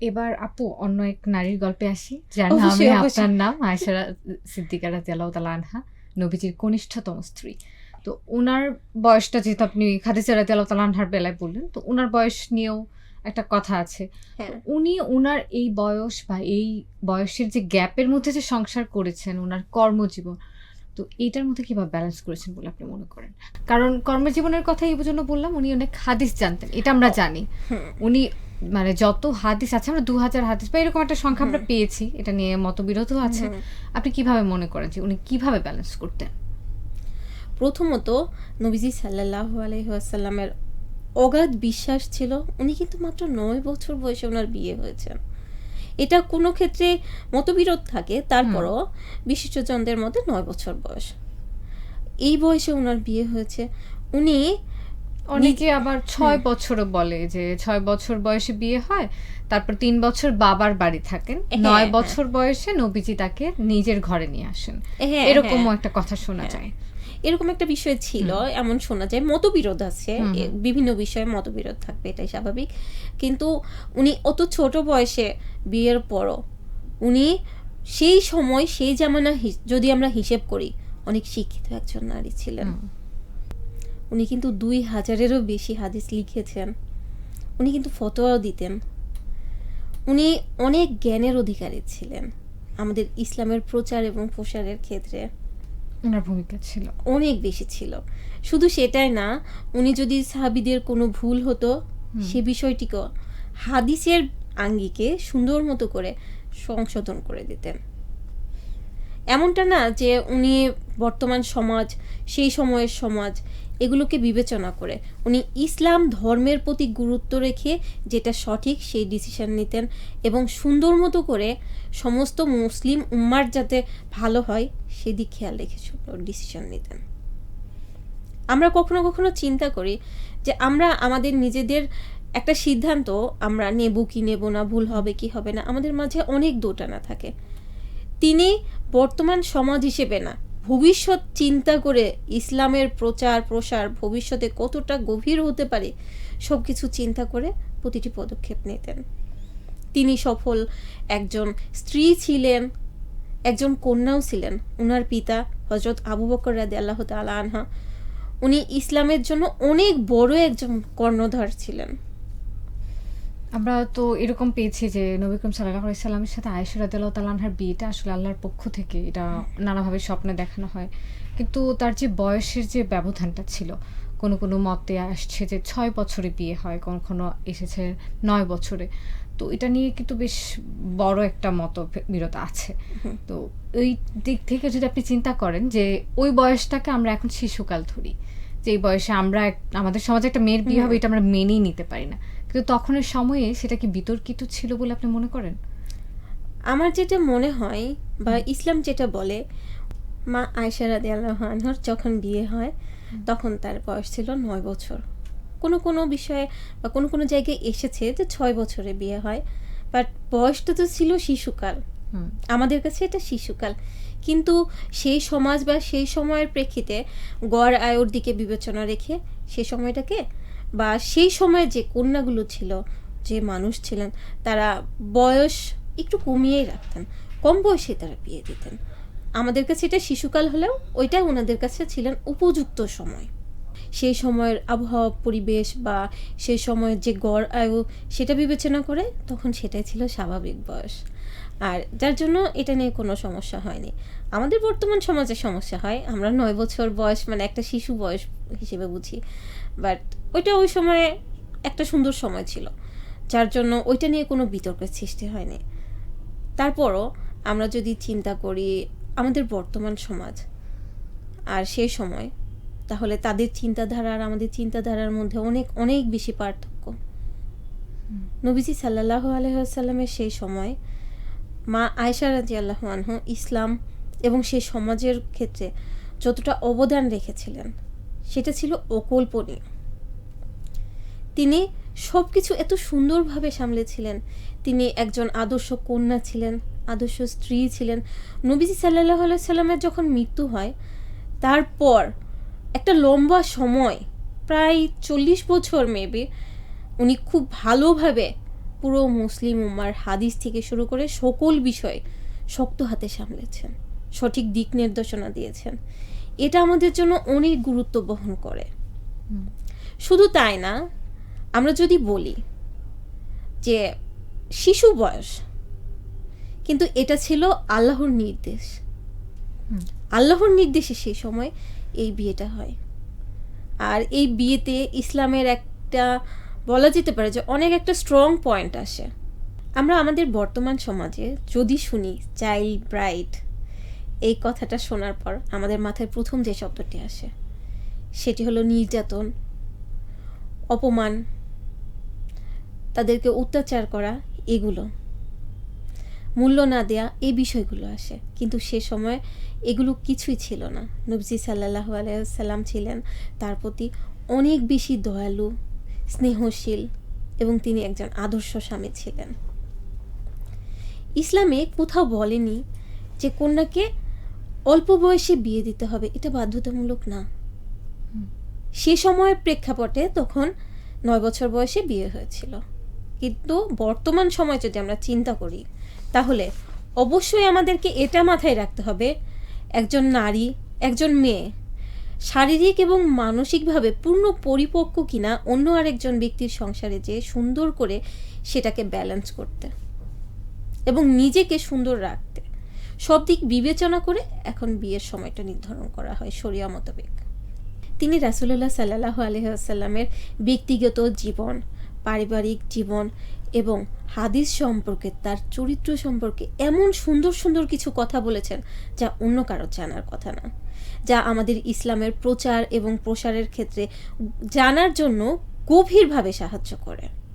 এবার আপু অন্য এক নারীর গল্পে আসি। যার নামে। আপনার নাম আয়সারা সিদ্দিকা আনহা নবীজির কনিষ্ঠতম স্ত্রী। তো ওনার বয়সটা যেহেতু আপনি খাদিজা রাদিয়াল্লাহু তাআলা আনহার বেলায় বললেন তো ওনার বয়স নিয়েও একটা কথা আছে। হ্যাঁ। উনি ওনার এই বয়স বা এই বয়সের যে গ্যাপের মধ্যে যে সংসার করেছেন ওনার কর্মজীবন তো এইটার মধ্যে কীভাবে ব্যালেন্স করেছেন বলে আপনি মনে করেন? কারণ কর্মজীবনের কথা এই জন্য বললাম উনি অনেক হাদিস জানতেন এটা আমরা জানি। উনি মানে যত হাদিস আছে আমরা দু হাজার হাদিস বা এরকম একটা সংখ্যা আমরা পেয়েছি এটা নিয়ে মতবিরোধও আছে। আপনি কীভাবে মনে করেন যে উনি কীভাবে ব্যালেন্স করতেন? প্রথমত নবীজি সাল্লাহ আলহিহাসাল্লামের অগাধ বিশ্বাস ছিল উনি কিন্তু মাত্র নয় বছর বয়সে ওনার বিয়ে হয়েছেন। এটা কোনো ক্ষেত্রে মতবিরোধ থাকে তারপরও বিশিষ্টজনদের মধ্যে নয় বছর বয়স। এই বয়সে ওনার বিয়ে হয়েছে। উনি অনেকে আবার ছয় বছরও বলে যে ছয় বছর বয়সে বিয়ে হয় তারপর তিন বছর বাবার বাড়ি থাকেন হ্যাঁ, নয় হ্যাঁ। বছর বয়সে নবীজি তাকে নিজের ঘরে নিয়ে আসেন হ্যাঁ এরকমও। একটা কথা শোনা। যায় এরকম একটা বিষয় ছিল এমন শোনা যায় মতবিরোধ আছে বিভিন্ন বিষয়ে মতবিরোধ থাকবে এটাই স্বাভাবিক কিন্তু উনি অত ছোট বয়সে বিয়ের পরও উনি সেই সময় সেই জামানা যদি আমরা হিসেব করি অনেক শিক্ষিত একজন নারী ছিলেন। উনি কিন্তু দুই হাজারেরও বেশি হাদিস লিখেছেন। উনি কিন্তু ফতোয়াও দিতেন। উনি অনেক জ্ঞানের অধিকারী ছিলেন আমাদের ইসলামের প্রচার এবং প্রসারের ক্ষেত্রে। ওনার ভূমিকা ছিল। অনেক বেশি ছিল। শুধু সেটাই না উনি যদি সাহাবিদের কোনো ভুল হতো সে বিষয়টিকেও হাদিসের আঙ্গিকে সুন্দর মতো করে সংশোধন করে দিতেন। এমনটা না যে উনি বর্তমান সমাজ সেই সময়ের সমাজ এগুলোকে বিবেচনা করে। উনি ইসলাম ধর্মের প্রতি গুরুত্ব রেখে যেটা সঠিক সেই ডিসিশন নিতেন এবং সুন্দর মতো করে সমস্ত মুসলিম উম্মার যাতে ভালো হয় সেদিক খেয়াল রেখে ডিসিশন নিতেন। আমরা কখনো কখনো চিন্তা করি যে আমরা আমাদের নিজেদের একটা সিদ্ধান্ত, আমরা নেব কি নেব না, ভুল হবে কি হবে না, আমাদের মাঝে অনেক দোটানা থাকে। তিনি বর্তমান সমাজ হিসেবে না ভবিষ্যৎ চিন্তা করে ইসলামের প্রচার, প্রসার ভবিষ্যতে কতটা গভীর হতে পারে সব কিছু চিন্তা করে প্রতিটি পদক্ষেপ নিতেন। তিনি সফল একজন স্ত্রী ছিলেন, একজন কন্যাও ছিলেন। উনার পিতা হজরত আবু বকর রাদি আল্লাহ তালা আনহা। উনি ইসলামের জন্য অনেক বড় একজন কর্ণধার ছিলেন। আমরা তো এরকম পেয়েছি যে নবী করিম সাল্লাহ সাল্লামের সাথে আয়েশা রাদিয়াল্লাহু তাআলা আনহার বিয়েটা আসলে আল্লাহর পক্ষ থেকে এটা নানাভাবে স্বপ্নে দেখানো হয়। কিন্তু তার যে বয়সের যে ব্যবধানটা ছিল কোনো কোনো মতে আসছে যে ছয় বছরে বিয়ে হয় কখনো এসেছে নয় বছরে। তো এটা নিয়ে কিন্তু বেশ বড় একটা মতবিরোধ আছে। তো ওই দিক থেকে যদি আপনি চিন্তা করেন যে ওই বয়সটাকে আমরা এখন শিশুকাল ধরি যে এই বয়সে আমরা আমাদের সমাজে একটা মেয়ের বিয়ে হবে এটা আমরা মেনেই নিতে পারি না। কিন্তু তখনের সময়ে সেটা কি বিতর্কিত ছিল বলে আপনি মনে করেন? আমার যেটা মনে হয় বা ইসলাম যেটা বলে মা আয়সা রাদি আল্লাহ আনহার যখন বিয়ে হয় তখন তার বয়স ছিল নয় বছর। কোনো কোনো বিষয়ে বা কোনো কোনো জায়গায় এসেছে যে ছয় বছরে বিয়ে হয় বাট বয়সটা তো ছিল শিশুকাল। আমাদের কাছে এটা শিশুকাল। কিন্তু সেই সমাজ বা সেই সময়ের প্রেক্ষিতে গড় আয়ুর দিকে বিবেচনা রেখে সেই সময়টাকে বা সেই সময়ে যে কন্যাগুলো ছিল, যে মানুষ ছিলেন, তারা বয়স একটু কমিয়েই রাখতেন, কম বয়সে তারা বিয়ে দিতেন। আমাদের কাছে এটা শিশুকাল হলেও ওইটা ওনাদের কাছে ছিলেন উপযুক্ত সময়। সেই সময়ের আবহাওয়া, পরিবেশ বা সেই সময়ের যে গড় আয়ু, সেটা বিবেচনা করে তখন সেটাই ছিল স্বাভাবিক বয়স। আর যার জন্য এটা নিয়ে কোনো সমস্যা হয়নি। আমাদের বর্তমান সমাজে সমস্যা হয় আমরা নয় বছর বয়স মানে একটা শিশু বয়স হিসেবে বুঝি। বাট ওইটা ওই সময়ে একটা সুন্দর সময় ছিল যার জন্য ওইটা নিয়ে কোনো বিতর্কের সৃষ্টি হয়নি। তারপরও আমরা যদি চিন্তা করি আমাদের বর্তমান সমাজ আর সেই সময় তাহলে তাদের চিন্তাধারা আর আমাদের চিন্তাধারার মধ্যে অনেক অনেক বেশি পার্থক্য। নবীজি সাল্লাহ আলহামের সেই সময় মা আয়সা রাজি আল্লাহ ইসলাম এবং সেই সমাজের ক্ষেত্রে যতটা অবদান রেখেছিলেন, সেটা ছিল অকল্পনীয়। তিনি সব কিছু এত সুন্দরভাবে সামলেছিলেন। তিনি একজন আদর্শ কন্যা ছিলেন, আদর্শ স্ত্রী ছিলেন। নবীজি সাল্লাহ সাল্লামের যখন মৃত্যু হয়, তারপর একটা লম্বা সময়, প্রায় চল্লিশ বছর মেবি, উনি খুব ভালোভাবে পুরো মুসলিম উম্মার হাদিস থেকে শুরু করে সকল বিষয় শক্ত হাতে সামলেছেন সঠিক দিক নির্দেশনা দিয়েছেন। এটা আমাদের জন্য অনেক গুরুত্ব বহন করে। শুধু তাই না আমরা যদি বলি যে শিশু বয়স কিন্তু এটা ছিল আল্লাহর নির্দেশ। আল্লাহর নির্দেশে সেই সময় এই বিয়েটা হয়। আর এই বিয়েতে ইসলামের একটা বলা যেতে পারে যে অনেক একটা স্ট্রং পয়েন্ট আসে। আমরা আমাদের বর্তমান সমাজে যদি শুনি চাইল্ড ব্রাইড এই কথাটা শোনার পর আমাদের মাথায় প্রথম যে শব্দটি আসে, সেটি হলো নির্যাতন, অপমান, তাদেরকে অত্যাচার করা, এগুলো। মূল্য না দেয়া এই বিষয়গুলো আসে। কিন্তু সে সময় এগুলো কিছুই ছিল না। নবজি সাল্লাহ আলাইসাল্লাম ছিলেন তার প্রতি অনেক বেশি দয়ালু স্নেহশীল এবং তিনি একজন আদর্শ স্বামী ছিলেন। ইসলামে কোথাও বলেনি যে কন্যাকে অল্প বয়সে বিয়ে দিতে হবে, এটা বাধ্যতামূলক না। সে সময়ের প্রেক্ষাপটে তখন নয় বছর বয়সে বিয়ে হয়েছিল। কিন্তু বর্তমান সময় যদি আমরা চিন্তা করি, তাহলে অবশ্যই আমাদেরকে এটা মাথায় রাখতে হবে, একজন নারী, একজন মেয়ে শারীরিক এবং মানসিকভাবে পূর্ণ পরিপক্ক কিনা অন্য আরেকজন ব্যক্তির সংসারে যে সুন্দর করে সেটাকে ব্যালেন্স করতে এবং নিজেকে সুন্দর রাখতে। সব দিক বিবেচনা করে এখন বিয়ের সময়টা নির্ধারণ করা হয় শরিয়া মোতাবেক। তিনি রাসুল্লাহ সাল্লাহ আলহামের ব্যক্তিগত জীবন, পারিবারিক জীবন এবং হাদিস সম্পর্কে, তার চরিত্র সম্পর্কে এমন সুন্দর সুন্দর কিছু কথা বলেছেন যা অন্য কারও জানার কথা না। যা আমাদের ইসলামের প্রচার এবং প্রসারের ক্ষেত্রে জানার জন্য গভীরভাবে সাহায্য করে।